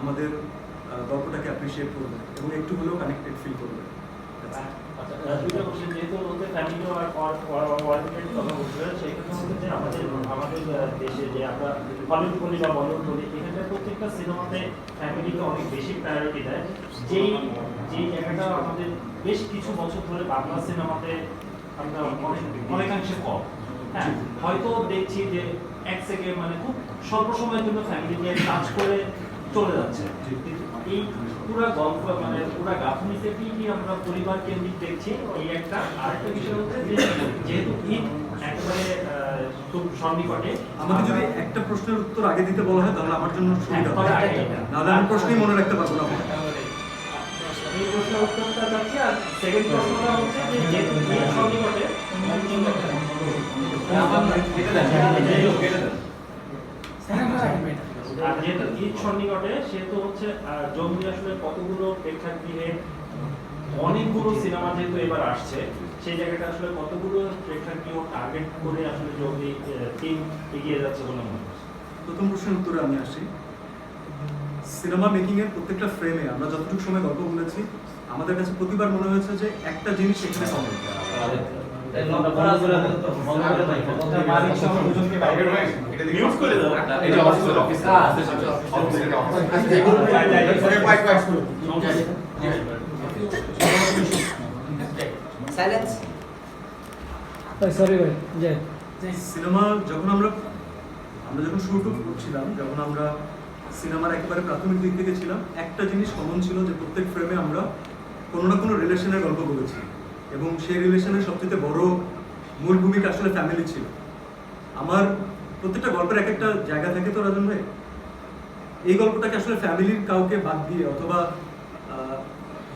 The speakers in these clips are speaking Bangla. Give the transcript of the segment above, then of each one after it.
আমাদের গল্পটাকে অ্যাপ্রিসিয়েট করবে এবং একটু হলেও কানেক্টেড ফিল করবে। আমাদের দেশে যে আমরা প্রত্যেকটা সিনেমাতে ফ্যামিলিকে অনেক বেশি প্রায়োরিটি দেয় যেই জায়গাটা আমাদের বেশ কিছু বছর ধরে বাংলা সিনেমাতে আমরা অনেক অনেকাংশে কম হ্যাঁ হয়তো দেখছি যে এক সেকেন্ড মানে খুব স্বল্প সময়ের জন্য নিয়ে কাজ করে চলে যাচ্ছে। এই পুরো গল্প মানে পুরো গাঁথনিতে কি কি আমরা পরিবার কেন্দ্রিক দেখছি এই একটা। আরেকটা বিষয় হচ্ছে যে যেহেতু ঈদ একেবারে খুব সন্নিকটে আমাকে যদি একটা প্রশ্নের উত্তর আগে দিতে বলা হয় তাহলে আমার জন্য সুবিধা হ্যাঁ, হবে। এটা। নাহলে আমি প্রশ্নই মনে রাখতে পারব না। এই প্রশ্নের উত্তরটা যাচ্ছে আর সেকেন্ড প্রশ্নটা হচ্ছে যে যেহেতু ঈদ সন্নিকটে আর যেহেতু ঈদ সন্নিকটে সেহেতু হচ্ছে জঙ্গি আসলে কতগুলো প্রেক্ষাগৃহে অনেকগুলো সিনেমা যেহেতু এবার আসছে সেই জায়গাটা আসলে কতগুলো প্রেক্ষাগৃহ টার্গেট করে আসলে জঙ্গি টিম এগিয়ে যাচ্ছে বলে মনে হচ্ছে? প্রথম প্রশ্নের উত্তরে আমি আসি। সিনেমা মেকিং এর প্রত্যেকটা ফ্রেমে আমরা যতটুকু সময় গল্প বলেছি আমাদের কাছে প্রতিবার মনে হয়েছে যে একটা জিনিস এখানে করে দাও সাইলেন্স সরি ভাই জয় সিনেমা যখন আমরা আমরা যখন শুরু করছিলাম যখন আমরা সিনেমার একেবারে প্রাথমিক দিক থেকে ছিলাম একটা জিনিস কমন ছিল যে প্রত্যেক ফ্রেমে আমরা কোনো না কোনো রিলেশনের গল্প বলেছি। এবং সেই রিলেশনের সবচেয়ে বড় মূল ভূমিকা আসলে ফ্যামিলি ছিল। আমার প্রত্যেকটা গল্পের এক একটা জায়গা থাকে তো, রাজন ভাই? এই গল্পটাকে আসলে ফ্যামিলির কাউকে বাদ দিয়ে অথবা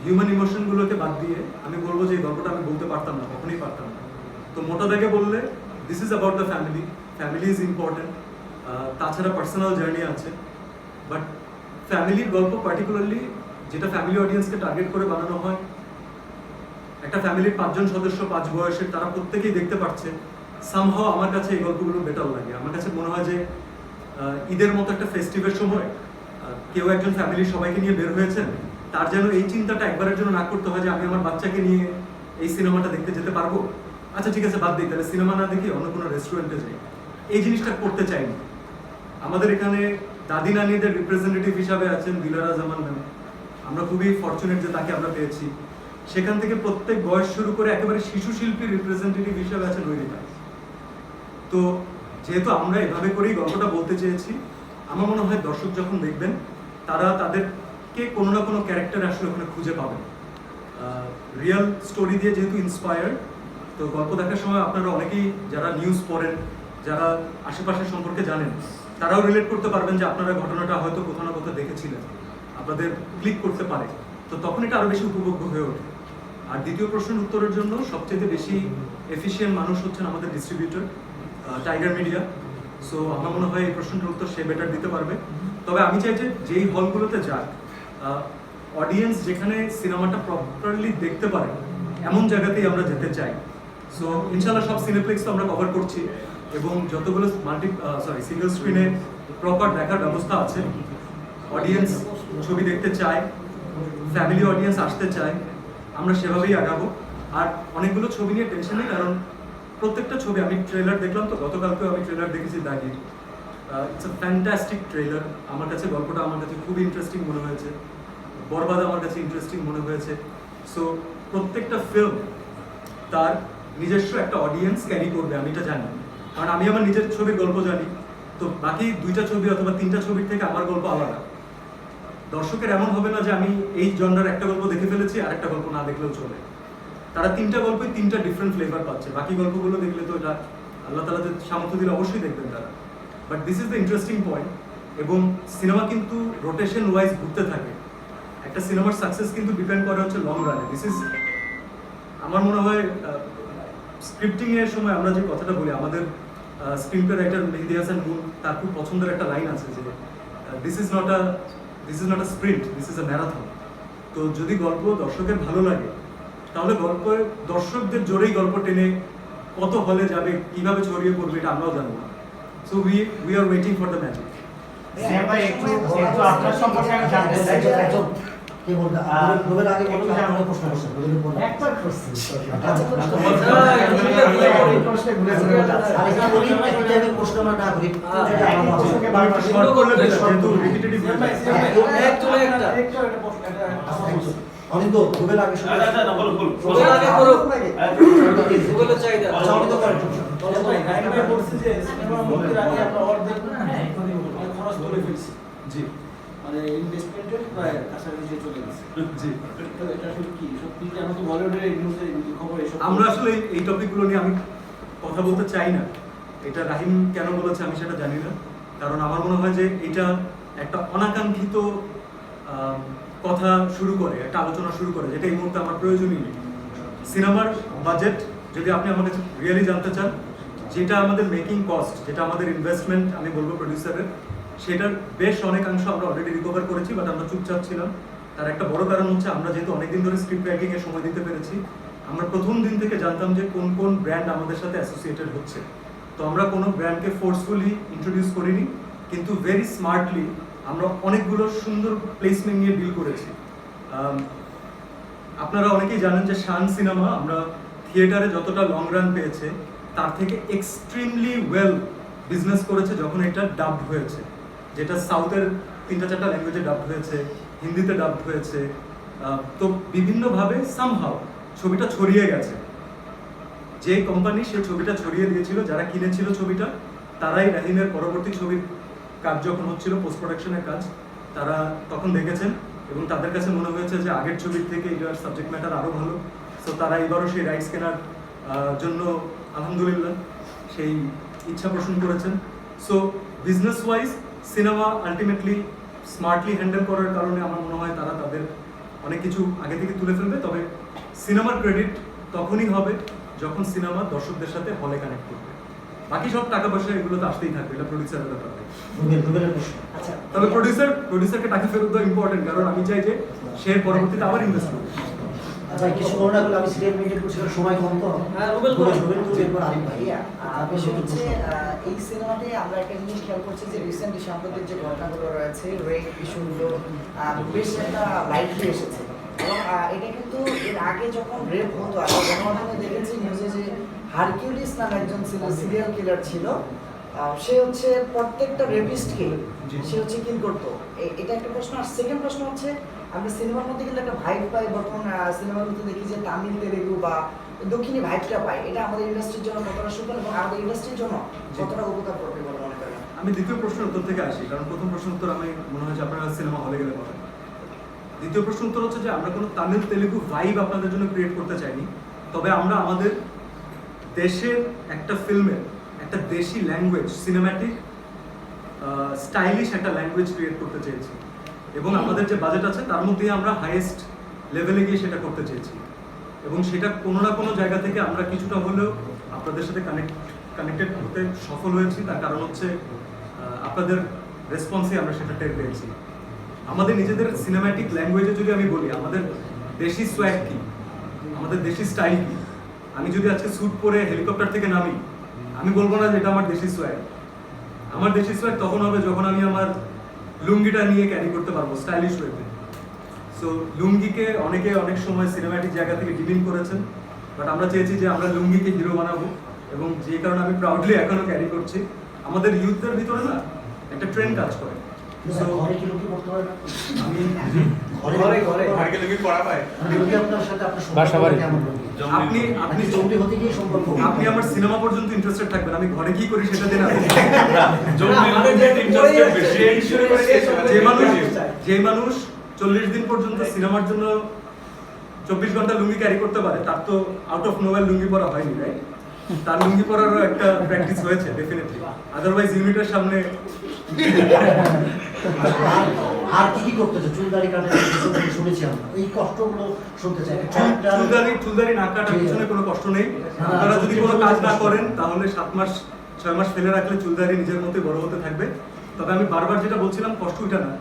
হিউম্যান ইমোশনগুলোকে বাদ দিয়ে আমি বলব যে এই গল্পটা আমি বলতে পারতাম না, কখনোই পারতাম না। তো মোটা দাগে বললে this is about the family family is important তাছাড়া পার্সোনাল জার্নি আছে। বাট ফ্যামিলির গল্প পার্টিকুলারলি যেটা ফ্যামিলি অডিয়েন্সকে টার্গেট করে বানানো হয় একটা ফ্যামিলির পাঁচজন সদস্য, পাঁচ বয়সের, তারা প্রত্যেকেই দেখতে পাচ্ছে সামহাও আমার কাছে এই গল্পগুলো বেটার লাগে। আমার কাছে মনে হয় যে ঈদের মতো একটা ফেস্টিভের সময় কেউ একজন ফ্যামিলির সবাইকে নিয়ে বের হয়েছেন, তার যেন এই চিন্তাটা একবারের জন্য না করতে হয় যে, আমি আমার বাচ্চাকে নিয়ে এই সিনেমাটা দেখতে যেতে পারব। আচ্ছা ঠিক আছে, বাদ দিই, তাহলে সিনেমা না দেখি অন্য কোনো রেস্টুরেন্টে যাই। এই জিনিসটা করতে চাইনি। আমাদের এখানে দাদি নানিদের রিপ্রেজেন্টেটিভ হিসাবে আছেন দিলারা জামান ম্যাম। আমরা খুবই ফর্চুনেট যে তাকে আমরা পেয়েছি। সেখান থেকে প্রত্যেক বয়স শুরু করে একেবারে শিশু শিল্পীর রিপ্রেজেন্টেটিভ হিসাবে আছেন নৈরিকা তো যেহেতু আমরা এভাবে করেই গল্পটা বলতে চেয়েছি, আমার মনে হয় দর্শক যখন দেখবেন, তারা তাদেরকে কোনো না কোনো ক্যারেক্টার আসলে ওখানে খুঁজে পাবেন। রিয়েল স্টোরি দিয়ে যেহেতু ইন্সপায়ার্ড তো গল্প দেখার সময় আপনারা অনেকেই যারা নিউজ পড়েন, যারা আশেপাশের সম্পর্কে জানেন, তারাও রিলেট করতে পারবেন যে আপনারা ঘটনাটা হয়তো কোথাও না কোথাও দেখেছিলেন, আপনাদের ক্লিক করতে পারে। তো তখন এটা আরও বেশি উপভোগ্য হয়ে ওঠে। আর দ্বিতীয় প্রশ্নের উত্তরের জন্য সবচেয়ে বেশি এফিশিয়েন্ট মানুষ হচ্ছেন আমাদের ডিস্ট্রিবিউটর টাইগার মিডিয়া সো আমার মনে হয় এই প্রশ্নটার উত্তর সে বেটার দিতে পারবে। তবে আমি চাই যে যেই হলগুলোতে যাক অডিয়েন্স যেখানে সিনেমাটা প্রপারলি দেখতে পারে, এমন জায়গাতেই আমরা যেতে চাই। সো ইনশাল্লাহ সব সিনেপ্লেক্স তো আমরা কভার করছি এবং যতগুলো মাল্টি সরি সিঙ্গেল স্ক্রিনে প্রপার দেখার ব্যবস্থা আছে। অডিয়েন্স ছবি দেখতে চায় ফ্যামিলি অডিয়েন্স আসতে চায়। আমরা সেভাবেই আগাবো। আর অনেকগুলো ছবি নিয়ে টেনশন নেই, কারণ প্রত্যেকটা ছবি, আমি ট্রেলার দেখলাম তো, গতকালকেও আমি ট্রেলার দেখেছি দাগি। ইটস আ ফ্যান্টাস্টিক ট্রেলার আমার কাছে গল্পটা আমার কাছে খুব ইন্টারেস্টিং মনে হয়েছে। বরবাদ আমার কাছে ইন্টারেস্টিং মনে হয়েছে। সো প্রত্যেকটা ফিল্ম তার নিজস্ব একটা অডিয়েন্স ক্যারি করবে, আমি এটা জানি। কারণ আমি আমার নিজের ছবির গল্প জানি। তো বাকি দুইটা ছবি অথবা তিনটা ছবির থেকে আমার গল্প আলাদা। দর্শকের এমন হবে না যে আমি এই জন্নার একটা গল্প দেখে ফেলেছি আর একটা গল্প না দেখলেও চলে। তারা তিনটা গল্পই তিনটা ডিফারেন্ট ফ্লেভার পাচ্ছে। বাকি গল্পগুলো দেখলে তো এটা আল্লাহ তালা সামর্থ্য দিলে অবশ্যই দেখবেন তারা। But this is the interesting point এবং সিনেমা কিন্তু রোটেশন ওয়াইজ ঘুরতে থাকে। একটা সিনেমার সাকসেস কিন্তু ডিপেন্ড করে হচ্ছে লং রানে দিস ইজ আমার মনে হয় স্ক্রিপ্টিং এর সময় আমরা যে কথাটা বলি, আমাদের screenplay writer Mehedi Hasan তার খুব পছন্দের একটা লাইন আছে যে this is not a this is not a sprint this is a marathon তো যদি গল্প দর্শকের ভালো লাগে, তাহলে গল্প দর্শকদের জোরেই গল্প টেনে কত হলে যাবে, কীভাবে ছড়িয়ে পড়বে এটা আমরাও জানব। না so we we are waiting for the magic কে বলবে? রুবেল- রুবেল আগে একটু প্রশ্ন। রুবেল বলবে। একবার আচ্ছা, প্রশ্ন করুন। প্রশ্নে ঘুরে ঘুরে যাচ্ছে। আর এখানে বলি, একই টাইপের প্রশ্ন আমরা না করি, একটু আলাদা হয়। প্রশ্নকে বারবার শর্ট করলে বেশ, যেহেতু repetitive হয়ে যায়। আচ্ছা, একজন। অনিন্দ, রুবেল আগে শুরু আচ্ছা, আচ্ছা, না, বলুন, বলুন। রুবেল আগে করুক। আচ্ছা, অনিন্দ করেন, জি মানে ইনভেস্টমেন্টের প্রায় কাছাকাছি চলে গেছে। জি। তো এটা আসলে কি সত্যি কি আমরা তো বলিউডের এই নিউজে খবর এসব আমরা আসলে এই- এই টপিকগুলো নিয়ে আমি কথা বলতে চাই না। এটা রাহিম কেন বলেছে আমি সেটা জানি না। কারণ আমার মনে হয় যে এটা একটা অনাকাঙ্ক্ষিত কথা শুরু করে একটা আলোচনা শুরু করে যেটা এই মুহূর্তে আমার প্রয়োজনই নেই। সিনেমার বাজেট যদি আপনি আমার কাছে রিয়েলি জানতে চান যেটা আমাদের মেকিং কস্ট যেটা আমাদের ইনভেস্টমেন্ট আমি বলব প্রডিউসারের সেটার বেশ অনেকাংশ আমরা অলরেডি রিকভার করেছি বাট আমরা চুপচাপ ছিলাম। তার একটা বড় কারণ হচ্ছে, আমরা যেহেতু অনেকদিন ধরে স্ক্রিপ্ট রাইটিং এ সময় দিতে পেরেছি, আমরা প্রথম দিন থেকে জানতাম যে কোন কোন ব্র্যান্ড আমাদের সাথে অ্যাসোসিয়েটেড হচ্ছে। তো আমরা কোনো ব্র্যান্ডকে ফোর্সফুলি ইন্ট্রোডিউস করিনি, কিন্তু ভেরি স্মার্টলি আমরা অনেকগুলো সুন্দর প্লেসমেন্ট নিয়ে ডিল করেছি। আপনারা অনেকেই জানেন যে শান সিনেমা আমরা থিয়েটারে যতটা লং রান পেয়েছে, তার থেকে এক্সট্রিমলি ওয়েল বিজনেস করেছে যখন এটা ডাবড হয়েছে। যেটা সাউথের তিনটা চারটা ল্যাঙ্গুয়েজে ডাব হয়েছে, হিন্দিতে ডাবড হয়েছে তো বিভিন্নভাবে সামহাও ছবিটা ছড়িয়ে গেছে। যে কোম্পানি সে ছবিটা ছড়িয়ে দিয়েছিল, যারা কিনেছিল ছবিটা, তারাই রাহিমের পরবর্তী ছবির কাজ যখন হচ্ছিল পোস্ট প্রোডাকশনের কাজ, তারা তখন দেখেছেন এবং তাদের কাছে মনে হয়েছে যে আগের ছবির থেকে এটার সাবজেক্ট ম্যাটার আরও ভালো। সো তারা এবারও সেই রাইটস কেনার জন্য আলহামদুলিল্লাহ সেই ইচ্ছা পোষণ করেছেন। So business wise cinema ultimately smartly handle করার কারণে আমার মনে হয় তারা তাদের অনেক কিছু আগে থেকে তুলে ফেলবে। তবে সিনেমার ক্রেডিট তখনই হবে যখন সিনেমা দর্শকদের সাথে হলে কানেক্ট করবে। বাকি সব টাকা পয়সা এগুলো তো আসতেই থাকবে এটা প্রডিউসারের ব্যাপার আচ্ছা তবে প্রডিউসার প্রডিউসারকে টাকা ফেরত দেওয়া ইম্পর্টেন্ট কারণ আমি চাই যে সে পরবর্তীতে আবার ইনভেস্ট করবে আচ্ছা, কিছু করোনা করলে আমি সিরিয়াল মেনটেন করছি সময় কম তো। হ্যাঁ, রুবেল রুবেল, তো এরপর আরিফ ভাই বিষয় হচ্ছে এই সিনেমাতে আমরা একটা জিনিস খেয়াল করছি যে রিসেন্ট সাম্প্রতিক যে ঘটনাগুলো রয়েছে রেপ ইস্যুগুলো বেশ একটা লাইটলি এসেছে। এটা কিন্তু এর আগে যখন রেপ হতো আমরা গণমাধ্যমে দেখেছি নিউজে যে হারকিউলিস নামে একজন ছিল সিরিয়াল কিলার ছিল। আহ, সে হচ্ছে প্রত্যেকটা রেপিস্টকে। সে হচ্ছে কিল করতো। এটা একটা প্রশ্ন। আর সেকেন্ড প্রশ্ন হচ্ছে আমরা সিনেমার মধ্যে কিন্তু একটা ভাইব পাই বর্তমান সিনেমার মধ্যে দেখি যে তামিল তেলেগু বা দক্ষিণী ভাইবটা পাই। এটা আমাদের ইন্ডাস্ট্রির জন্য কতটা সুফল এবং আমাদের ইন্ডাস্ট্রির জন্য। কতটা উপকার করবে বলে মনে করেন? আমি দ্বিতীয় প্রশ্নের উত্তর থেকে আসি কারণ প্রথম প্রশ্নের উত্তর আমি মনে হয় যে আপনারা সিনেমা হলে গেলে পাবেন। দ্বিতীয় প্রশ্ন উত্তর হচ্ছে যে আমরা কোনো তামিল তেলেগু ভাইব আপনাদের জন্য ক্রিয়েট করতে চাইনি তবে আমরা আমাদের দেশের একটা ফিল্মের একটা দেশি ল্যাঙ্গুয়েজ সিনেম্যাটিক স্টাইলিশ একটা ল্যাঙ্গুয়েজ ক্রিয়েট করতে চেয়েছি। এবং আমাদের যে বাজেট আছে, তার মধ্যেই আমরা হাইয়েস্ট লেভেলে গিয়ে সেটা করতে চেয়েছি। এবং সেটা কোনো না কোনো জায়গা থেকে আমরা কিছুটা হলেও আপনাদের সাথে কানেক্ট কানেক্টেড করতে সফল হয়েছি। তার কারণ হচ্ছে আপনাদের রেসপন্সে আমরা সেটা টের পেয়েছি। আমাদের নিজেদের সিনেম্যাটিক ল্যাঙ্গুয়েজে যদি আমি বলি, আমাদের দেশি সোয়াগ কী? আমাদের দেশি স্টাইল কি? আমি যদি আজকে স্যুট পরে হেলিকপ্টার থেকে নামি, আমি বলব না যে এটা আমার দেশি সোয়াগ আমার দেশি সোয়াগ তখন হবে যখন আমি আমার লুঙ্গিটা নিয়ে ক্যারি করতে পারব স্টাইলিশ ওয়েতে সো লুঙ্গিকে অনেকে অনেক সময় সিনেমাটিক জায়গা থেকে ডিলিং করেছেন বাট আমরা চেয়েছি যে আমরা লুঙ্গিকে হিরো বানাবো এবং যে কারণে আমি প্রাউডলি এখনও ক্যারি করছি আমাদের ইউথদের ভিতরে না একটা ট্রেন্ড কাজ করে? আমি ঘরে ঘরে, ঘরে। ভাইকে লুঙ্গি পরা পায় লুঙ্গি আপনার সাথে আপনার সম্পর্ক বাসাবাড়ি। কেমন লুঙ্গি? আপনি আপনি আপনি হতে গিয়ে সম্পর্ক আপনি আমার সিনেমা পর্যন্ত ইন্টারেস্টেড থাকবেন আমি ঘরে কি করি সেটা দিন জঙ্গলি লুঙ্গিতে interested বেশি। যে মানুষ যে মানুষ চল্লিশ দিন পর্যন্ত সিনেমার জন্য চব্বিশ ঘণ্টা লুঙ্গি ক্যারি করতে পারে তার তো আউট অফ নোয়েল লুঙ্গি পরা হয়নি রাইট তার লুঙ্গি পরারও একটা প্র্যাকটিস হয়েছে ডেফিনেটলি আদারওয়াইজ ইউনিটের সামনে আর কি কি করতেছে? চুল দাড়ি কাটা শুনেছি আমরা। এই কষ্টগুলো শুনতে চাই। চুল- চুলদারি চুলদারি না কাটার পিছনে কোনো কষ্ট নেই। আপনারা যদি কোনো কাজ না করেন তাহলে সাত মাস ছয় মাস ফেলে রাখলে চুলদারি নিজের মতোই বড় হতে থাকবে। তবে আমি বারবার যেটা বলছিলাম কষ্ট ওইটা না।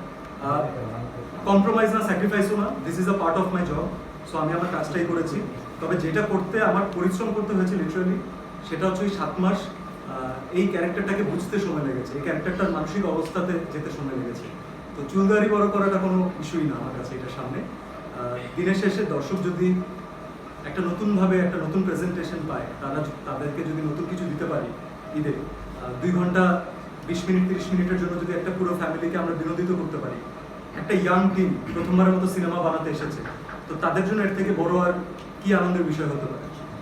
কম্প্রোমাইজ না স্যাক্রিফাইসও না। This is a part of my job so আমি আমার কাজটাই করেছি। তবে যেটা করতে আমার পরিশ্রম করতে হয়েছে লিটারালি সেটা হচ্ছে ওই সাত মাস এই ক্যারেক্টারটাকে বুঝতে সময় লেগেছে। এই ক্যারেক্টারটার মানসিক অবস্থাতে যেতে সময় লেগেছে। তো চুলদারি বড় করাটা কোনো ইস্যুই না আমার কাছে এটার সামনে। দিনের শেষে দর্শক যদি একটা নতুনভাবে একটা নতুন প্রেজেন্টেশন পায়, তারা তাদেরকে যদি নতুন কিছু দিতে পারি ঈদে দুই ঘণ্টা বিশ মিনিট, তিরিশ মিনিটের জন্য যদি একটা পুরো ফ্যামিলিকে আমরা বিনোদিত করতে পারি, একটা ইয়াং টিম প্রথমবারের মতো সিনেমা বানাতে এসেছে, তো তাদের জন্য এর থেকে বড় আর কি আনন্দের বিষয় হতে পারে?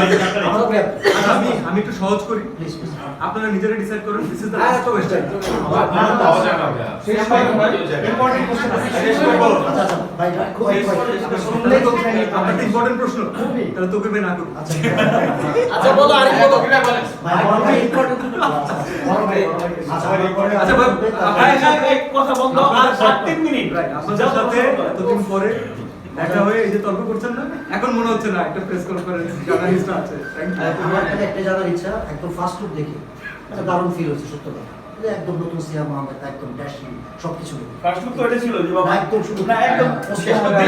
হ্যাঁ, আচ্ছা, আমি আমি একটু সহজ করি. আপনারা নিজেরা ডিসাইড করেন দিস ইজ দ্য হ্যাঁ, লাস্ট কোয়েশ্চেন শেষ ইম্পর্টেন্ট কোশ্চেন শেষ করে আচ্ছা, আচ্ছা, ভাই। আপনার ইম্পর্টেন্ট প্রশ্ন তাহলে তোকে বে না করুন আচ্ছা, আচ্ছা বলো আরেক বলো ভাই, আমার ভাই আচ্ছা, বড় ভাই, আচ্ছা, আচ্ছা, ভাই, কথা বন্ধ আর সাত মিনিট আপনাদের সাথে এতদিন পরে দেখা হয়ে এই যে তর্ক করছেন না? এখন মনে হচ্ছে না একটা প্রেস কনফারেন্স জার্নালিস্ট আছে। আমার একটা একটা জানার ইচ্ছা একদম ফার্স্ট লুক দেখে। একটা দারুণ ফিল হচ্ছে সত্য কথা। একদম নতুন সিয়া মোহাম্মদ একদম ড্যাশিং সবকিছু ফার্স্ট লুক তো এটা ছিল যে বাবা একদম শুরু না একদম শেষ করতে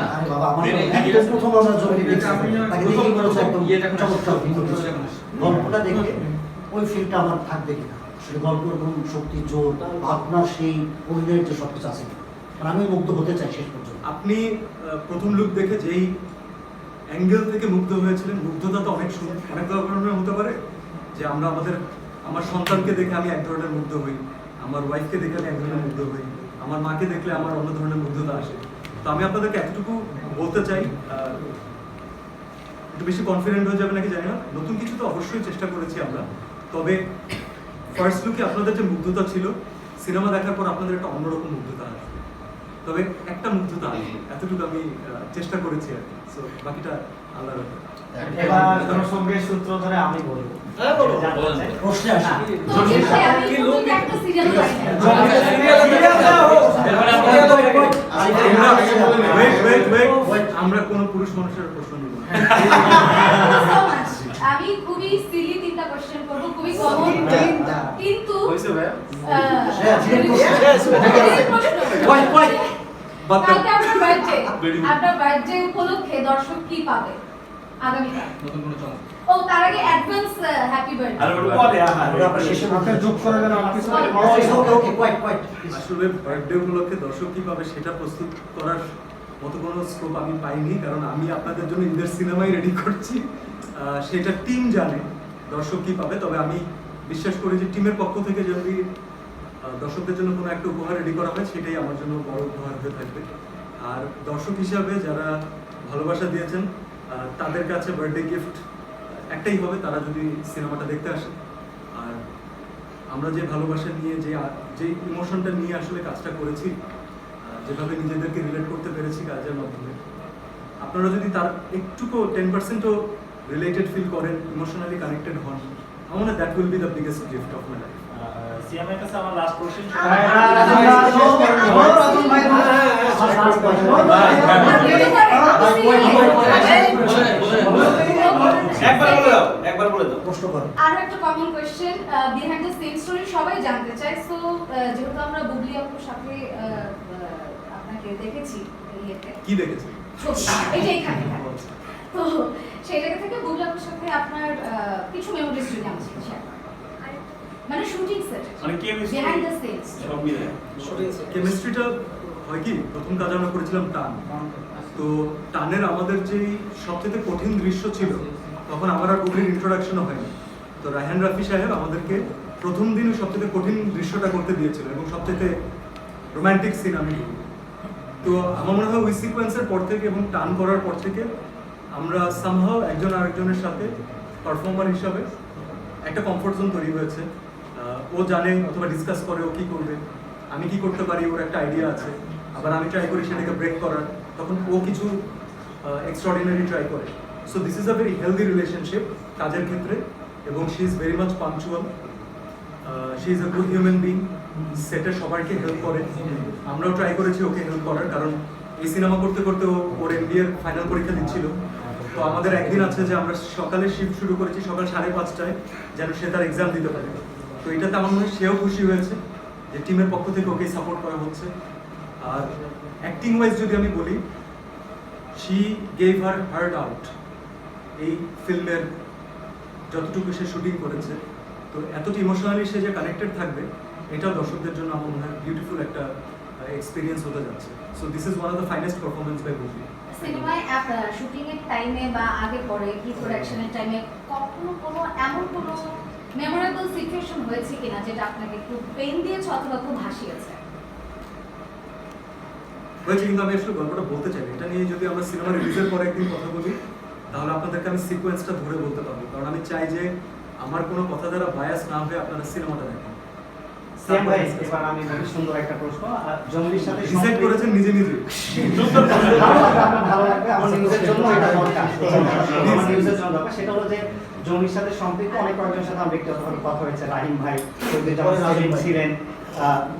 না, আরে বাবা আমার একদম প্রথম আমরা জমি দেখছি। তাকে দেখে মনে হচ্ছে একদম ইয়ে চমৎকার আসে, ভিন্ন কিছু। গল্পটা দেখে ওই ফিলটা আমার থাকবে কিনা? গল্পের কোন শক্তি জোর আপনার সেই অভিনয়ের যে সবকিছু আছে। কিনা। আমি মুগ্ধ হতে চাই শেষ পর্যন্ত। আপনি প্রথম লুক দেখে যেই অ্যাঙ্গেল থেকে মুগ্ধ হয়েছিলেন, মুগ্ধতা তো অনেক অনেক ধরনের হতে পারে, যে আমরা আমাদের, আমার সন্তানকে দেখে আমি এক ধরনের মুগ্ধ হই, আমার ওয়াইফকে দেখে আমি এক ধরনের মুগ্ধ হই, আমার মাকে দেখলে আমার অন্য ধরনের মুগ্ধতা আসে। তো আমি আপনাদেরকে এতটুকু বলতে চাই একটু বেশি কনফিডেন্ট হয়ে যাবে নাকি জানি না, নতুন কিছু তো অবশ্যই চেষ্টা করেছি আমরা। তবে ফার্স্ট লুকে আপনাদের যে মুগ্ধতা ছিল, সিনেমা দেখার পর আপনাদের একটা অন্যরকম মুগ্ধতা আসবে তবে একটা মুগ্ধতা এতটুকু আমি চেষ্টা করেছি আর কি। সো বাকিটা আল্লাহর। এবার সূত্র ধরে আমি বলব। প্রশ্নে আসি। ভাই আমরা কোনো পুরুষ মানুষের প্রশ্ন নিব না। আমি খুবই সিলি তিনটা কোশ্চেন করব খুবই কমন কিন্তু হয়েছে ভাইয়া? কালকে আপনার বার্থডে আপনার বার্থডে উপলক্ষে দর্শক কি পাবে? আগামীকাল। নতুন কোনো চমক ও তার আগে অ্যাডভান্স হ্যাপি আর ওটা পরে আহা ওটা আপনার শেষে আপনার যোগ করে দেন আর কিছু ওকে ওকে কোয়াইট কোয়াইট আসলে বার্থডে উপলক্ষে দর্শক কি পাবে সেটা প্রস্তুত করার মতো কোনো স্কোপ আমি পাইনি কারণ আমি আপনাদের জন্য ঈদের সিনেমাই রেডি করছি। সেটা টিম জানে দর্শক কি পাবে তবে আমি বিশ্বাস করি যে টিমের পক্ষ থেকে যদি দর্শকদের জন্য কোনো একটা উপহার রেডি করা হয়, সেটাই আমার জন্য বড় উপহার হয়ে থাকবে। আর দর্শক হিসাবে যারা ভালোবাসা দিয়েছেন তাদের কাছে বার্থডে গিফট একটাই হবে, তারা যদি সিনেমাটা দেখতে আসে আর আমরা যে ভালোবাসা নিয়ে, যে যে ইমোশনটা নিয়ে আসলে কাজটা করেছি যেভাবে নিজেদেরকে রিলেট করতে পেরেছি কাজের মাধ্যমে, আপনারা যদি তার একটুকু টেন পার্সেন্টও রিলেটেড ফিল করেন ইমোশনালি কানেক্টেড হন আমার মনে that will be the biggest gift of my life সিএমের কাছে আমার লাস্ট কোশ্চেন একবার বলে দাও একবার বলে দাও প্রশ্ন করো আর একটা common question behind the story সবাই জানতে চায় সো যেহেতু আমরা বুবলি আপুর সাথে আপনাকে দেখেছি কি এই যে এখানে তো সেই জায়গা থেকে বুবলি আপুর সাথে আপনার কিছু মেমোরিজ যদি আমার সাথে শেয়ার মানে শুটিং সেট মানে chemistry? বিহাইন্ড দ্য সেম সব মিলে। কেমিস্ট্রিটা হয় কি? প্রথম কাজ আমরা করেছিলাম টান। তো টানের আমাদের যেই সবচেয়ে কঠিন দৃশ্য ছিল তখন আমার আর বুবলির ইন্ট্রোডাকশনও হয়নি। তো রায়হান রাফি সাহেব আমাদেরকে প্রথম দিনই সবচেয়ে কঠিন দৃশ্যটা করতে দিয়েছিল এবং সবচেয়ে রোমান্টিক সিন আমি তো আমার মনে হয় ওই সিকোয়েন্সের পর থেকে এবং টান করার পর থেকে আমরা সামহাও একজন আরেকজনের সাথে পারফর্মার হিসাবে একটা কমফোর্ট জোন তৈরি হয়েছে। ও জানে অথবা ডিসকাস করে ও কী করবে, আমি কি করতে পারি, ওর একটা আইডিয়া আছে। আবার আমি ট্রাই করি সেটাকে ব্রেক করার, তখন ও কিছু এক্সট্রাঅর্ডিনারি ট্রাই করে। So this is a very healthy relationship কাজের ক্ষেত্রে, এবং she is very much punctual she is a good human being সেটে সবাইকে হেল্প করে। আমরাও ট্রাই করেছি ওকে হেল্প করার, কারণ এই সিনেমা করতে করতে ও ওর এমবিএর ফাইনাল পরীক্ষা দিচ্ছিল। তো আমাদের একদিন আছে যে আমরা সকালে শিফট শুরু করেছি, সকাল সাড়ে পাঁচটায়, যেন সে তার এক্সাম দিতে পারে। তো এটাতে আমার মনে হয় সেও খুশি হয়েছে যে টিমের পক্ষ থেকে ওকে সাপোর্ট করা হচ্ছে। আর অ্যাক্টিং ওয়াইজ যদি আমি বলি she gave her heart out এই ফিল্মের যতটুকু সে শুটিং করেছে। তো এতটা ইমোশনালি সে যে কানেক্টেড থাকবে, এটাও দর্শকদের জন্য আমার মনে হয় বিউটিফুল একটা এক্সপিরিয়েন্স হতে যাচ্ছে। So this is one of the finest performance by Bubly সিনেমায় শুটিং এর টাইমে বা আগে পরে কি প্রোডাকশনের টাইমে কখনো কোনো এমন কোনো মেমোরেবল সিচুয়েশন হয়েছে কিনা যেটা আপনাকে পেন দিয়েছে অথবা খুব হাসিয়েছে? হয়েছে কিন্তু আমি আসলে গল্পটা বলতে চাই এটা নিয়ে যদি আমরা সিনেমা রিলিজের পরে একদিন কথা বলি, তাহলে আপনাদেরকে আমি সিকোয়েন্সটা ধরে বলতে পারব। কারণ আমি চাই যে আমার কোনো কথা দ্বারা বায়াস না হয়ে আপনারা সিনেমাটা দেখেন। সেম ভাই এবার আমি বলি সুন্দর একটা প্রশ্ন জঙ্গলির সাথে ডিসাইড সম্পৃক্ত- করেছেন নিজে নিজে। ভালো লাগবে, আপনার ভালো লাগবে আমার নিউজের জন্য এটা দরকার। নিউজের জন্য দরকার। সেটা হলো যে জঙ্গলির সাথে সম্পৃক্ত অনেক কয়েকজনের সাথে আমার ব্যক্তিগতভাবে কথা হয়েছে। রাহিম ভাই ছিলেন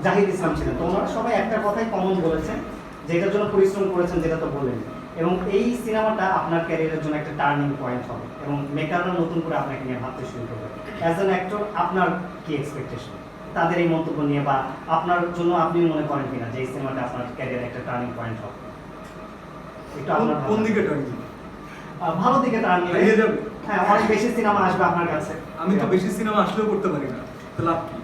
জাহিদ ইসলাম ছিলেন। তো ওনারা সবাই একটা কথাই কমন বলেছেন যে এটার জন্য পরিশ্রম করেছেন যেটা তো বললেন। এবং এই সিনেমাটা আপনার ক্যারিয়ারের জন্য একটা টার্নিং পয়েন্ট হবে। এবং মেকাররা নতুন করে আপনাকে নিয়ে ভাবতে শুরু করবে। অ্যাজ অ্যান অ্যাক্টর আপনার কি এক্সপেকটেশন তাদের এই মন্তব্য নিয়ে বা আপনার জন্য আপনি মনে করেন কিনা যে এই সিনেমাটা আপনার ক্যারিয়ারে একটা টার্নিং পয়েন্ট হবে একটু আপনার কোন- দিকে টার্ন ভালো দিকে টার্ন হারিয়ে যাবে। হ্যাঁ অনেক বেশি সিনেমা আসবে আপনার কাছে। আমি তো বেশি সিনেমা আসলেও করতে পারি না। তো লাভ কি?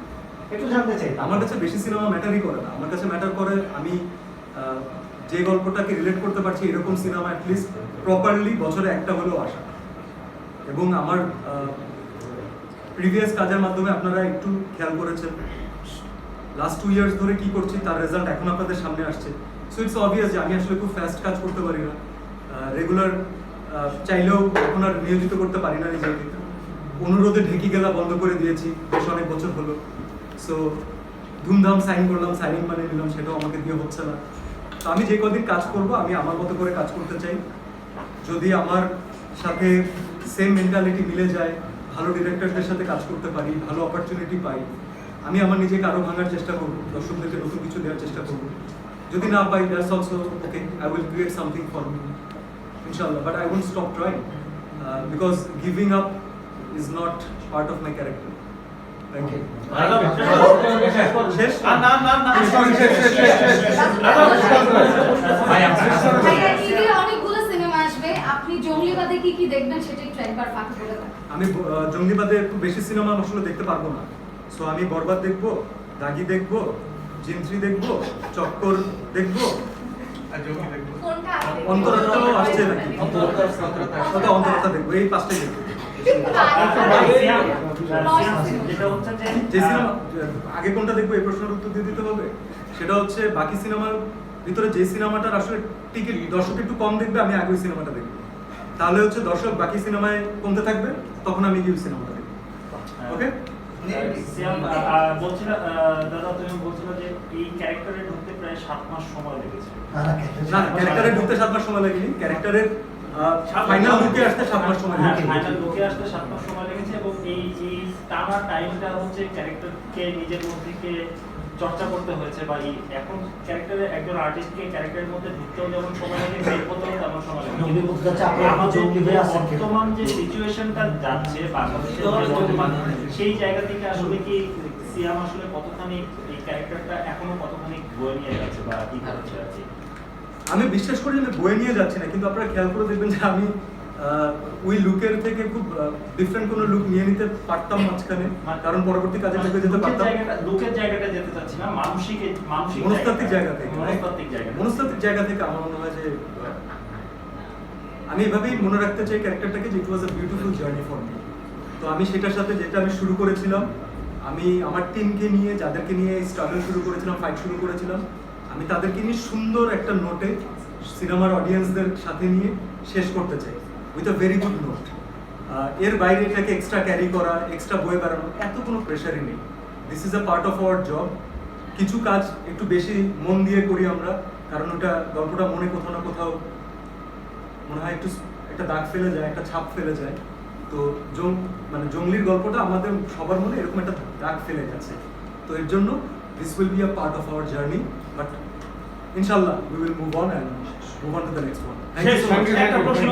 একটু জানতে চাই। আমার কাছে বেশি সিনেমা ম্যাটারই করে না। আমার কাছে ম্যাটার করে আমি যে গল্পটাকে রিলেট করতে পারছি এরকম সিনেমা অ্যাটলিস্ট প্রপারলি বছরে একটা হলেও আসা। এবং আমার প্রিভিয়াস কাজের মাধ্যমে আপনারা একটু খেয়াল করেছেন। লাস্ট টু ইয়ার্স ধরে কি করছি, তার রেজাল্ট এখন আপনাদের সামনে আসছে। সো ইটস অবভিয়াস যে আমি আসলে খুব ফাস্ট কাজ করতে পারি না। রেগুলার চাইলেও এখন আর নিয়োজিত করতে পারি না নিজেকে। অনুরোধে ঢেকি গেলা বন্ধ করে দিয়েছি, বেশ অনেক বছর হলো। সো ধুমধাম সাইন করলাম সাইনিং মানে নিলাম, সেটাও আমাকে দিয়ে হচ্ছে না। তো আমি যে কদিন কাজ করব, আমি আমার মতো করে কাজ করতে চাই। যদি আমার সাথে সেম মেন্টালিটি মিলে যায় ভালো ডিরেক্টরদের সাথে কাজ করতে পারি ভালো অপরচুনিটি পাই আমি আমার নিজেকে আরও ভাঙার চেষ্টা করব দর্শকদেরকে নতুন কিছু দেওয়ার চেষ্টা করব যদি না পাই that's also okay I will create something for me ইনশাআল্লাহ but I won't stop trying because giving up is not part of my character শেষ না না না শেষ শেষ শেষ শেষ ভাই আপনার ভাইয়া টিভিতে অনেকগুলো সিনেমা আসবে আপনি কি কি দেখবেন সেটা একটু একবার ফাঁকা করে দেন আমি জঙ্গিবাদে একটু বেশি সিনেমা আসলে দেখতে পারব না। সো আমি বরবাদ দেখব দাগি দেখব জিন্ত্রি দেখব চক্কর দেখব। অন্তরাত্মাও আসছে নাকি? অন্তরাত্মা এই পাঁচটাই দেখব। যে সিনেমা আগে কোনটা দেখব এই প্রশ্নের উত্তর দিয়ে দিতে হবে। সেটা হচ্ছে বাকি সিনেমার ভিতরে যে সিনেমাটার আসলে টিকিট দর্শক একটু কম দেখবে আমি আগে ওই সিনেমাটা দেখব। তাহলে হচ্ছে দর্শক বাকি সিনেমায় কমতে থাকবে তখন আমি গিয়ে সিনেমাটা দেখব। ওকে সিয়াম, আহ, আহ, বলছিল আহ, দাদা তুমি বলছিল যে এই ক্যারেক্টারে ঢুকতে প্রায় সাত মাস সময় লেগেছে। না ক্যারেক্টারে ঢুকতে সাত মাস সময় লাগেনি। ক্যারেক্টারের ফাইনাল লুকে আসতে সাত মাস সময় হ্যাঁ, ফাইনাল লুকে আসতে সাত মাস সময় লেগেছে এবং এই এই টানা টাইমটা হচ্ছে ক্যারেক্টারকে নিজের মধ্যে চর্চা করতে হয়েছে বা এই এখন ক্যারেক্টারে একজন আর্টিস্টকে ক্যারেক্টারের মধ্যে ঢুকতেও যেমন সময় লাগে বের করতেও তেমন সময় লাগে? বর্তমান যে সিচুয়েশনটা যাচ্ছে বর্তমান সেই জায়গা থেকে আসলে কি সিয়াম আসলে কতখানি এই ক্যারেক্টারটা এখনও কতখানি বয়ে নিয়ে যাচ্ছে বা কি করছে আছে আমি বিশ্বাস করি যে আমি বয়ে নিয়ে যাচ্ছি না কিন্তু আপনারা খেয়াল করে দেখবেন যে আমি ওই লুকের থেকে খুব ডিফারেন্ট কোনো লুক নিয়ে নিতে পারতাম মাঝখানে কারণ পরবর্তী কাজে লেগে যেতে পারতাম। লুকের জায়গাটা যেতে চাচ্ছি না মানসিক মানসিক মনস্তাত্ত্বিক জায়গা থেকে মনস্তাত্ত্বিক জায়গা। মনস্তাত্ত্বিক জায়গা থেকে আমার মনে হয় যে আমি এভাবেই মনে রাখতে চাই ক্যারেক্টারটাকে যে it was a beautiful journey for me তো আমি সেটার সাথে যেটা আমি শুরু করেছিলাম আমি আমার টিমকে নিয়ে যাদেরকে নিয়ে স্ট্রাগল শুরু করেছিলাম ফাইট শুরু করেছিলাম আমি তাদেরকে নিয়ে সুন্দর একটা নোটে সিনেমার অডিয়েন্সদের সাথে নিয়ে শেষ করতে চাই। With a very good note এর বাইরে এটাকে এক্সট্রা ক্যারি করা এক্সট্রা বয়ে বেড়ানো, এত কোনো প্রেশারই নেই। This is a part of our job কিছু কাজ একটু বেশি মন দিয়ে করি আমরা, কারণ ওটা গল্পটা মনে কোথাও না কোথাও মনে হয় একটু একটা দাগ ফেলে যায়, একটা ছাপ ফেলে যায়। তো জং মানে জঙ্গলির গল্পটা আমাদের সবার মনে এরকম একটা দাগ ফেলে গেছে। তো এর জন্য this will be a part of our journey but ইনশাল্লাহ we will move on and move on to the next one একটা প্রশ্ন